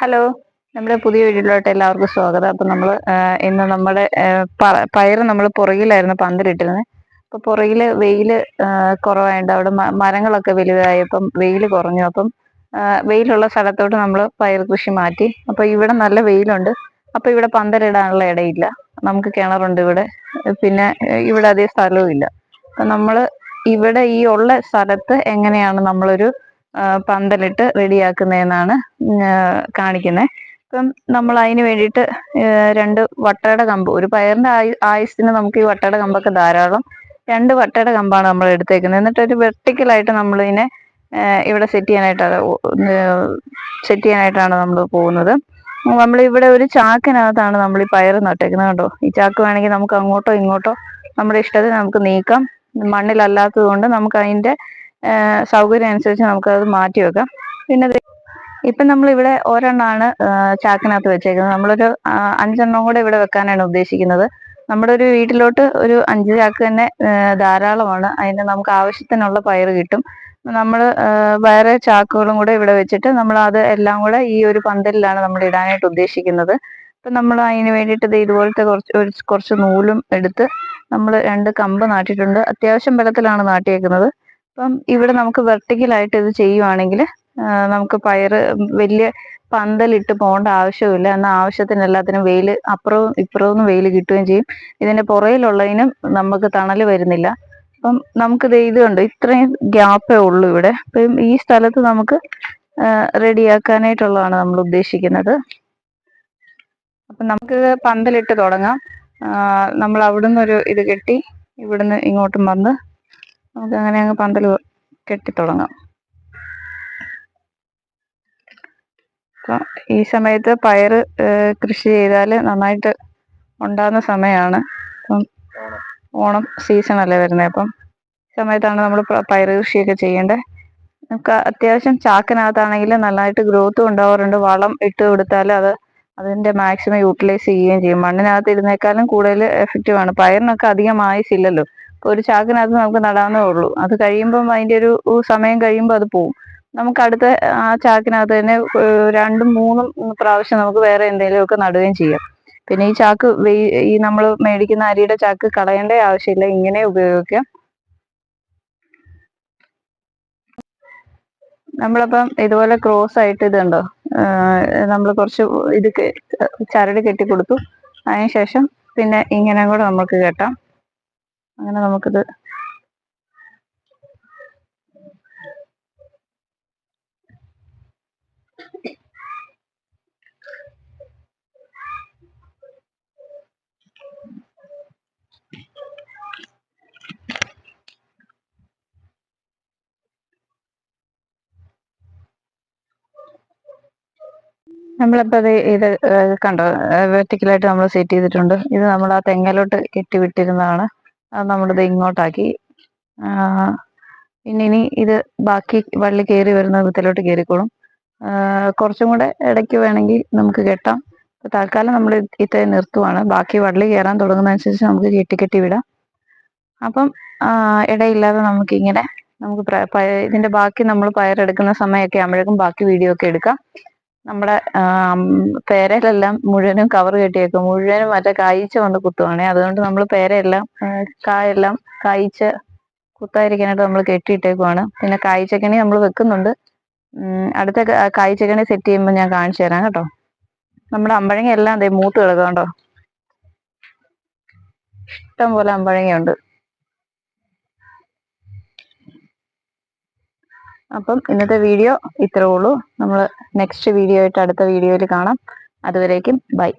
Hello നമ്മുടെ പുതിയ വീഡിയോയിലോട്ട് എല്ലാവർക്കും സ്വാഗതം. അപ്പം നമ്മൾ ഇന്ന് നമ്മുടെ പയർ നമ്മൾ പുറകിലായിരുന്നു പന്തലിട്ടിരുന്നത് അപ്പോൾ പുറകിൽ വെയിൽ കുറവായതുകൊണ്ട് അവിടെ മരങ്ങളൊക്കെ വലുതായപ്പം വെയിൽ കുറഞ്ഞു. അപ്പം വെയിലുള്ള സ്ഥലത്തോട്ട് നമ്മൾ പയർ കൃഷി മാറ്റി. അപ്പോൾ ഇവിടെ നല്ല വെയിലുണ്ട്. അപ്പോൾ ഇവിടെ പന്തലിടാനുള്ള ഇടയില്ല. നമുക്ക് കിണറുണ്ട് ഇവിടെ. പിന്നെ ഇവിടെ അധികം സ്ഥലവും ഇല്ല. അപ്പം നമ്മൾ ഇവിടെ ഈ ഉള്ള സ്ഥലത്ത് എങ്ങനെയാണ് നമ്മളൊരു പന്തലിട്ട് റെഡിയാക്കുന്നതെന്നാണ് കാണിക്കുന്നത് ഇപ്പം നമ്മൾ അതിന് വേണ്ടിയിട്ട് രണ്ട് വട്ടയുടെ കമ്പ് ഒരു പയറിന്റെ ആയുസിന് നമുക്ക് ഈ വട്ടയുടെ കമ്പൊക്കെ ധാരാളം രണ്ട് വട്ടയുടെ കമ്പാണ് നമ്മൾ എടുത്തേക്കുന്നത്. എന്നിട്ട് ഒരു വെർട്ടിക്കലായിട്ട് നമ്മൾ ഇതിനെ ഇവിടെ സെറ്റ് ചെയ്യാനായിട്ടാണ് സെറ്റ് ചെയ്യാനായിട്ടാണ് നമ്മൾ പോകുന്നത്. നമ്മൾ ഇവിടെ ഒരു ചാക്കിനകത്താണ് നമ്മൾ ഈ പയർ നട്ടേക്കുന്നത് കേട്ടോ ഈ ചാക്ക് വേണമെങ്കിൽ നമുക്ക് അങ്ങോട്ടോ ഇങ്ങോട്ടോ നമ്മുടെ ഇഷ്ടത്തിന് നമുക്ക് നീക്കാം. മണ്ണിലല്ലാത്തത് കൊണ്ട് നമുക്ക് അതിന്റെ സൗകര്യം അനുസരിച്ച് നമുക്കത് മാറ്റി വെക്കാം. പിന്നെ ഇപ്പം നമ്മളിവിടെ ഒരെണ്ണമാണ് ചാക്കിനകത്ത് വെച്ചേക്കുന്നത്. നമ്മളൊരു അഞ്ചെണ്ണം കൂടെ ഇവിടെ വെക്കാനാണ് ഉദ്ദേശിക്കുന്നത്. നമ്മുടെ ഒരു വീട്ടിലോട്ട് ഒരു അഞ്ച് ചാക്ക് തന്നെ ധാരാളമാണ്. അതിന് നമുക്ക് ആവശ്യത്തിനുള്ള പയർ കിട്ടും. നമ്മൾ വേറെ ചാക്കുകളും കൂടെ ഇവിടെ വെച്ചിട്ട് നമ്മൾ അത് എല്ലാം കൂടെ ഈ ഒരു പന്തലിലാണ് നമ്മൾ ഇടാനായിട്ട് ഉദ്ദേശിക്കുന്നത്. അപ്പം നമ്മൾ അതിന് വേണ്ടിയിട്ട് ഇതുപോലത്തെ കുറച്ച് ഒരു കുറച്ച് നൂലും എടുത്ത് നമ്മൾ രണ്ട് കമ്പ് നാട്ടിയിട്ടുണ്ട്. അത്യാവശ്യം ബലത്തിലാണ് നാട്ടിയേക്കുന്നത്. അപ്പം ഇവിടെ നമുക്ക് വെർട്ടിക്കൽ ആയിട്ട് ഇത് ചെയ്യുവാണെങ്കിൽ നമുക്ക് പയറ് വലിയ പന്തലിട്ട് പോകേണ്ട ആവശ്യമില്ല എന്നാൽ ആവശ്യത്തിന് എല്ലാത്തിനും വെയിൽ അപ്പുറവും ഇപ്പുറവും വെയിൽ കിട്ടുകയും ചെയ്യും. ഇതിന്റെ പുറയിലുള്ളതിനും നമുക്ക് തണൽ വരുന്നില്ല. അപ്പം നമുക്ക് ഇത് കണ്ടു? ഇത്രയും ഗ്യാപ്പേ ഉള്ളൂ ഇവിടെ. അപ്പം ഈ സ്ഥലത്ത് നമുക്ക് റെഡിയാക്കാനായിട്ടുള്ളതാണ് നമ്മൾ ഉദ്ദേശിക്കുന്നത്. അപ്പം നമുക്ക് പന്തലിട്ട് തുടങ്ങാം. നമ്മൾ അവിടുന്ന് ഒരു ഇത് കെട്ടി ഇവിടുന്ന് ഇങ്ങോട്ടും വന്ന് നമുക്ക് അങ്ങനെ അങ്ങ് പന്തൽ കെട്ടി തുടങ്ങാം. അപ്പം ഈ സമയത്ത് പയർ കൃഷി ചെയ്താൽ നന്നായിട്ട് ഉണ്ടാകുന്ന സമയമാണ് അപ്പം ഓണം സീസൺ അല്ലേ വരുന്നത് അപ്പം സമയത്താണ് നമ്മൾ പയർ കൃഷിയൊക്കെ ചെയ്യേണ്ടത് നമുക്ക് അത്യാവശ്യം ചാക്കിനകത്താണെങ്കിൽ നന്നായിട്ട് ഗ്രോത്ത് ഉണ്ടാവാറുണ്ട്. വളം ഇട്ട് കൊടുത്താൽ അത് അതിന്റെ മാക്സിമം യൂട്ടിലൈസ് ചെയ്യുകയും ചെയ്യും. മണ്ണിനകത്ത് ഇരുന്നേക്കാളും കൂടുതൽ എഫക്റ്റീവ് ആണ്. പയറിനൊക്കെ അധികം ആയുസില്ലല്ലോ ഒരു ചാക്കിനകത്ത് നമുക്ക് നടാവുന്നേ ഉള്ളൂ. അത് കഴിയുമ്പം അതിന്റെ ഒരു സമയം കഴിയുമ്പോൾ അത് പോവും. നമുക്ക് അടുത്ത ആ ചാക്കിനകത്ത് തന്നെ രണ്ടും മൂന്നും പ്രാവശ്യം നമുക്ക് വേറെ എന്തെങ്കിലുമൊക്കെ നടുകയും ചെയ്യാം. പിന്നെ ഈ ചാക്ക് ഈ നമ്മൾ മേടിക്കുന്ന അരിയുടെ ചാക്ക് കളയേണ്ട ആവശ്യമില്ല. ഇങ്ങനെ ഉപയോഗിക്കാം. നമ്മളപ്പം ഇതുപോലെ ക്രോസ് ആയിട്ട് ഇതുണ്ടോ? നമ്മൾ കുറച്ച് ഇത് ചരട് കെട്ടി കൊടുത്തു അതിന് ശേഷം പിന്നെ ഇങ്ങനെ കൂടെ നമുക്ക് കെട്ടാം. അങ്ങനെ നമുക്കിത് നമ്മളിപ്പോൾ അത് ഇത് കണ്ടോ? വെർട്ടിക്കലായിട്ട് നമ്മൾ സെറ്റ് ചെയ്തിട്ടുണ്ട്. ഇത് നമ്മൾ ആ തെങ്ങലോട്ട് കെട്ടി വിട്ടിരുന്നതാണ്. അത് നമ്മളിത് ഇങ്ങോട്ടാക്കി. പിന്നെ ഇനി ഇത് ബാക്കി വള്ളി കയറി വരുന്ന വിധത്തിലോട്ട് കയറിക്കോളും കുറച്ചും കൂടെ ഇടയ്ക്ക് വേണമെങ്കിൽ നമുക്ക് കെട്ടാം. തൽക്കാലം നമ്മൾ ഇത്രയും നിർത്തുവാണ്. ബാക്കി വള്ളി കയറാൻ തുടങ്ങുന്നതനുസരിച്ച് നമുക്ക് കെട്ടി കെട്ടി വിടാം. അപ്പം ഇടയില്ലാതെ നമുക്കിങ്ങനെ നമുക്ക് ഇതിന്റെ ബാക്കി നമ്മൾ പയറെടുക്കുന്ന സമയമൊക്കെ ആകുമ്പോഴേക്കും ബാക്കി വീഡിയോ ഒക്കെ എടുക്കാം. നമ്മുടെ പേരയിലെല്ലാം മുഴുവനും കവർ കെട്ടിയേക്കും. മുഴുവനും മറ്റേ കായ്ച്ച വന്ന് കുത്തുവാണേ. അതുകൊണ്ട് നമ്മൾ പേരയെല്ലാം കായെല്ലാം കായ്ച്ച കുത്താതിരിക്കാനായിട്ട് നമ്മൾ കെട്ടിയിട്ടേക്കുവാണ്. പിന്നെ കായ്ച്ചക്കണി നമ്മൾ വെക്കുന്നുണ്ട്. അടുത്ത കായ്ച്ചക്കണി സെറ്റ് ചെയ്യുമ്പോൾ ഞാൻ കാണിച്ചു തരാം കേട്ടോ. നമ്മുടെ അമ്പഴങ്ങ എല്ലാം അതെ മൂത്ത് കിടക്കുക കേട്ടോ ഇഷ്ടം പോലെ അമ്പഴങ്ങയുണ്ട്. അപ്പം ഇന്നത്തെ വീഡിയോ ഇത്രേ ഉള്ളൂ. നമ്മൾ നെക്സ്റ്റ് വീഡിയോ ആയിട്ട് അടുത്ത വീഡിയോയിൽ കാണാം. അതുവരേക്കും ബൈ